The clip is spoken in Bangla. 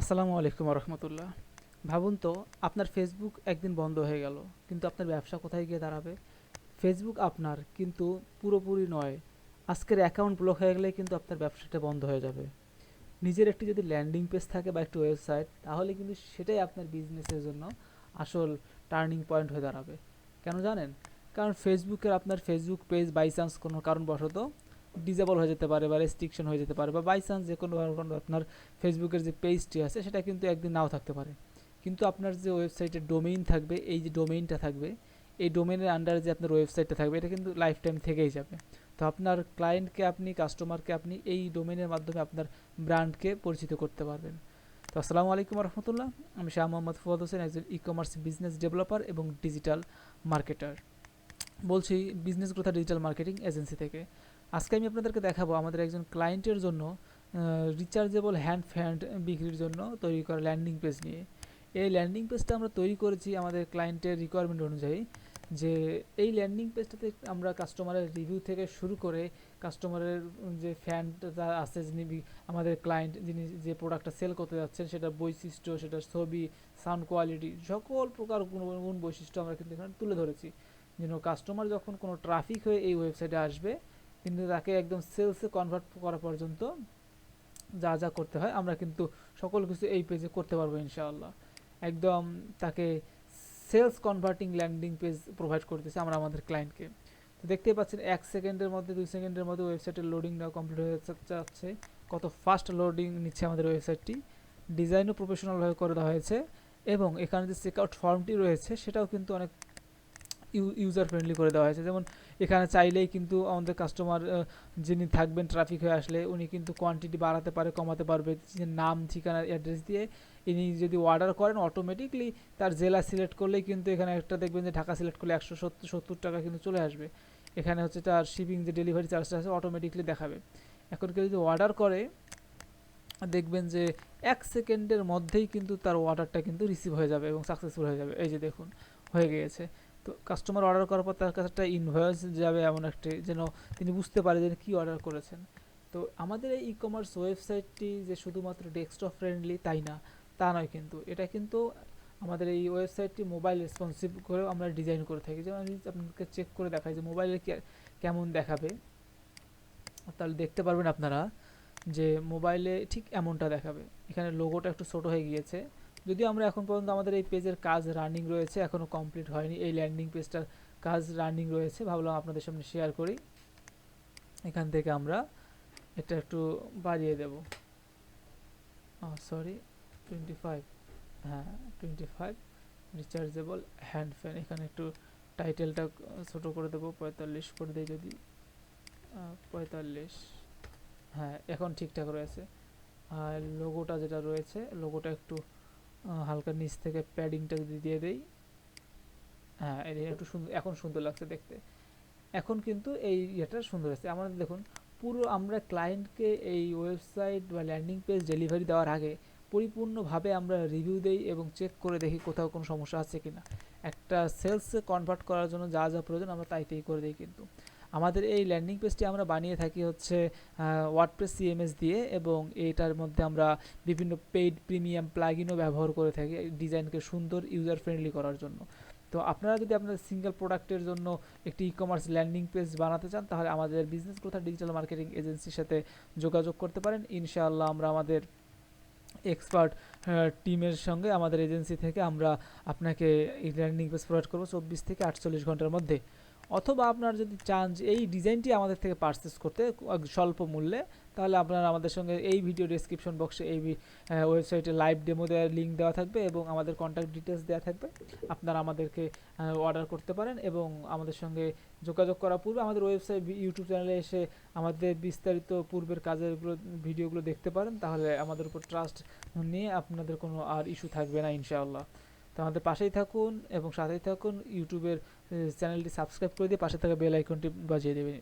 আসসালামু আলাইকুম রহমতুল্লাহ ভাবুন তো, আপনার ফেসবুক একদিন বন্ধ হয়ে গেল, কিন্তু আপনার ব্যবসা কোথায় গিয়ে দাঁড়াবে? ফেসবুক আপনার, কিন্তু পুরোপুরি নয়। আজকের অ্যাকাউন্ট ব্লক হয়ে গেলে কিন্তু আপনার ব্যবসাটা বন্ধ হয়ে যাবে। নিজের একটি যদি ল্যান্ডিং পেজ থাকে বা একটি ওয়েবসাইট তাহলে কিন্তু সেটাই আপনার বিজনেসের জন্য আসল টার্নিং পয়েন্ট হয়ে দাঁড়াবে। কেন জানেন? কারণ ফেসবুকের আপনার ফেসবুক পেজ বাই চান্স কোনো কারণবশত ডিজেবল হয়ে যেতে পারে বা রেস্ট্রিকশন হয়ে যেতে পারে বা বাই চান্স যে কোনো আপনার ফেসবুকের যে পেজটি আছে, সেটা কিন্তু একদিন নাও থাকতে পারে। কিন্তু আপনার যে ওয়েবসাইটের ডোমেইন থাকবে, এই যে ডোমেইনটা থাকবে, এই ডোমেনের আন্ডারে যে আপনার ওয়েবসাইটটা থাকবে, এটা কিন্তু লাইফ টাইম থেকেই যাবে। তো আপনার ক্লায়েন্টকে আপনি কাস্টমারকে আপনি এই ডোমেনের মাধ্যমে আপনার ব্র্যান্ডকে পরিচিত করতে পারবেন। তো আসসালামু আলাইকুম রহমতুল্লাহ আমি শাহ মোহাম্মদ ফুয়াদ হোসেন, একজন ই কমার্স বিজনেস ডেভেলপার এবং ডিজিটাল মার্কেটার বলছি বিজনেস গ্রোথা ডিজিটাল মার্কেটিং এজেন্সি থেকে। আজকে আমি আপনাদেরকে দেখাবো আমাদের একজন ক্লায়েন্টের জন্য রিচার্জেবল হ্যান্ড ফ্যান্ড বিক্রির জন্য তৈরি করা ল্যান্ডিং পেজ নিয়ে। এই ল্যান্ডিং পেজটা আমরা তৈরি করেছি আমাদের ক্লায়েন্টের রিকোয়ারমেন্ট অনুযায়ী যে এই ল্যান্ডিং পেজটাতে আমরা কাস্টমারের রিভিউ থেকে শুরু করে কাস্টমারের যে ফ্যানটা আছে যিনি আমাদের ক্লায়েন্ট যিনি যে প্রোডাক্টটা সেল করতে যাচ্ছেন সেটার বৈশিষ্ট্য, সেটার ছবি সাউন্ড কোয়ালিটি সকল প্রকার গুণ বৈশিষ্ট্য আমরা কিন্তু এখানে তুলে ধরেছি। যেন কাস্টমার যখন কোনো ট্রাফিক হয়ে এই ওয়েবসাইটে আসবে কিন্তু তাকে একদম সেলসে কনভার্ট করা পর্যন্ত যা যা করতে হয়, আমরা কিন্তু সকল কিছু এই পেজে করতে পারব ইনশাআল্লাহ। একদম তাকে sales converting landing page provide করতেছে আমরা আমাদের ক্লায়েন্টকে তো দেখতেই পাচ্ছেন, এক সেকেন্ডের মধ্যে, দুই সেকেন্ডের মধ্যে ওয়েবসাইটের লোডিং নেওয়া কমপ্লিট হয়ে যাচ্ছে কত ফাস্ট লোডিং নিচ্ছে আমাদের ওয়েবসাইটটি ডিজাইনও প্রফেশনালভাবে করে দেওয়া হয়েছে এবং এখানে যে চেকআউট ফর্মটি রয়েছে, সেটাও কিন্তু অনেক ইউজার ফ্রেন্ডলি করে দেওয়া হয়েছে। যেমন এখানে চাইলেই কিন্তু আমাদের কাস্টমার যিনি থাকবেন ট্রাফিক হয়ে আসলে উনি কিন্তু কোয়ান্টিটি বাড়াতে পারে, কমাতে পারবে। নাম ঠিকানা অ্যাড্রেস দিয়ে ইনি যদি অর্ডার করেন অটোমেটিকলি তার জেলা সিলেক্ট করলেই কিন্তু এখানে একটা দেখবেন যে ঢাকা সিলেক্ট করলে একশো সত্তর সত্তর টাকা কিন্তু চলে আসবে। এখানে হচ্ছে তার শিপিং যে ডেলিভারি চার্জটা আছে অটোমেটিকলি দেখাবে। এখন কেউ যদি অর্ডার করে, দেখবেন যে এক সেকেন্ডের মধ্যেই কিন্তু তার অর্ডারটা কিন্তু রিসিভ হয়ে যাবে এবং সাকসেসফুল হয়ে যাবে। এই যে দেখুন, হয়ে গিয়েছে। কাস্টমার অর্ডার করার পর তার কাছে একটা ইনভয়েস যাবে এমন একটি, যেন তিনি বুঝতে পারে যে কী অর্ডার করেছেন। তো আমাদের এই ই কমার্স ওয়েবসাইটটি যে শুধুমাত্র ডেস্কটপ ফ্রেন্ডলি তাই না, তা নয় কিন্তু। এটা কিন্তু আমাদের এই ওয়েবসাইটটি মোবাইল রেসপন্সিভ করেও আমরা ডিজাইন করে থাকি। যেমন আমি আপনাদেরকে চেক করে দেখাই যে মোবাইলে কেমন দেখাবে। তাহলে দেখতে পারবেন আপনারা যে মোবাইলে ঠিক এমনটা দেখাবে। এখানে লোগোটা একটু ছোট হয়ে গিয়েছে। যদিও আমরা এখন পর্যন্ত আমাদের এই পেজের কাজ রানিং রয়েছে এখনও কমপ্লিট হয়নি। এই ল্যান্ডিং পেজটার কাজ রানিং রয়েছে, ভাবলাম আপনাদের সামনে শেয়ার করি। এখান থেকে আমরা এটা একটু বাড়িয়ে দেব। সরি টোয়েন্টি ফাইভ হ্যাঁ twenty five rechargeable hand fan এখানে একটু টাইটেলটা ছোট করে দেবো, পঁয়তাল্লিশ করে দিই যদি। পঁয়তাল্লিশ হ্যাঁ এখন ঠিকঠাক রয়েছে। আর লোগোটা যেটা রয়েছে লোগোটা একটু হালকা নিচ থেকে প্যাডিংটা যদি দিয়ে দেই। হ্যাঁ একটু সুন্দর এখন সুন্দর লাগছে দেখতে। এখন কিন্তু এই ইয়েটা সুন্দর আছে আমাদের দেখুন, পুরো আমরা ক্লায়েন্টকে এই ওয়েবসাইট বা ল্যান্ডিং পেজ ডেলিভারি দেওয়ার আগে পরিপূর্ণভাবে আমরা রিভিউ দেই এবং চেক করে দেখি কোথাও কোনো সমস্যা আছে কিনা। একটা সেলসে কনভার্ট করার জন্য যা যা প্রয়োজন আমরা তাই তাই করে দিই কিন্তু। আমাদের এই ল্যান্ডিং পেজটি আমরা বানিয়ে থাকি হচ্ছে ওয়ার্ডপ্রেস সিএমএস দিয়ে এবং এটার মধ্যে আমরা বিভিন্ন পেইড প্রিমিয়াম প্লাগিনও ব্যবহার করে থাকি ডিজাইনকে সুন্দর ইউজার ফ্রেন্ডলি করার জন্য। তো আপনারা যদি আপনাদের সিঙ্গেল প্রোডাক্টের জন্য একটি ই কমার্স ল্যান্ডিং পেজ বানাতে চান, তাহলে আমাদের বিজনেস গ্রোথ ডিজিটাল মার্কেটিং এজেন্সির সাথে যোগাযোগ করতে পারেন। ইনশাআল্লাহ আমরা আমাদের এক্সপার্ট টিমের সঙ্গে আমাদের এজেন্সি থেকে আমরা আপনাকে এই ল্যান্ডিং পেজ প্রোভাইড করব চব্বিশ থেকে আটচল্লিশ ঘণ্টার মধ্যে। অথবা আপনার যদি চান যে এই ডিজাইনটি আমাদের থেকে পারচেস করতে স্বল্প মূল্যে, তাহলে আপনারা আমাদের সঙ্গে এই ভিডিও ডেসক্রিপশন বক্সে এই ওয়েবসাইটে লাইভ ডেমো দেওয়ার লিঙ্ক দেওয়া থাকবে এবং আমাদের কন্ট্যাক্ট ডিটেলস দেওয়া থাকবে। আপনারা আমাদেরকে অর্ডার করতে পারেন এবং আমাদের সঙ্গে যোগাযোগ করার পূর্বে আমাদের ওয়েবসাইট ইউটিউব চ্যানেলে এসে আমাদের বিস্তারিত পূর্বের কাজেরগুলো ভিডিওগুলো দেখতে পারেন। তাহলে আমাদের উপর ট্রাস্ট নিয়ে আপনাদের কোনো আর ইস্যু থাকবে না, ইনশাআল্লাহ। তো আমাদের পাশেই থাকুন এবং সাথেই থাকুন, ইউটিউবের চ্যানেলটি সাবস্ক্রাইব করে দিয়ে পাশে থাকা বেল আইকনটি বাজিয়ে দেবেন।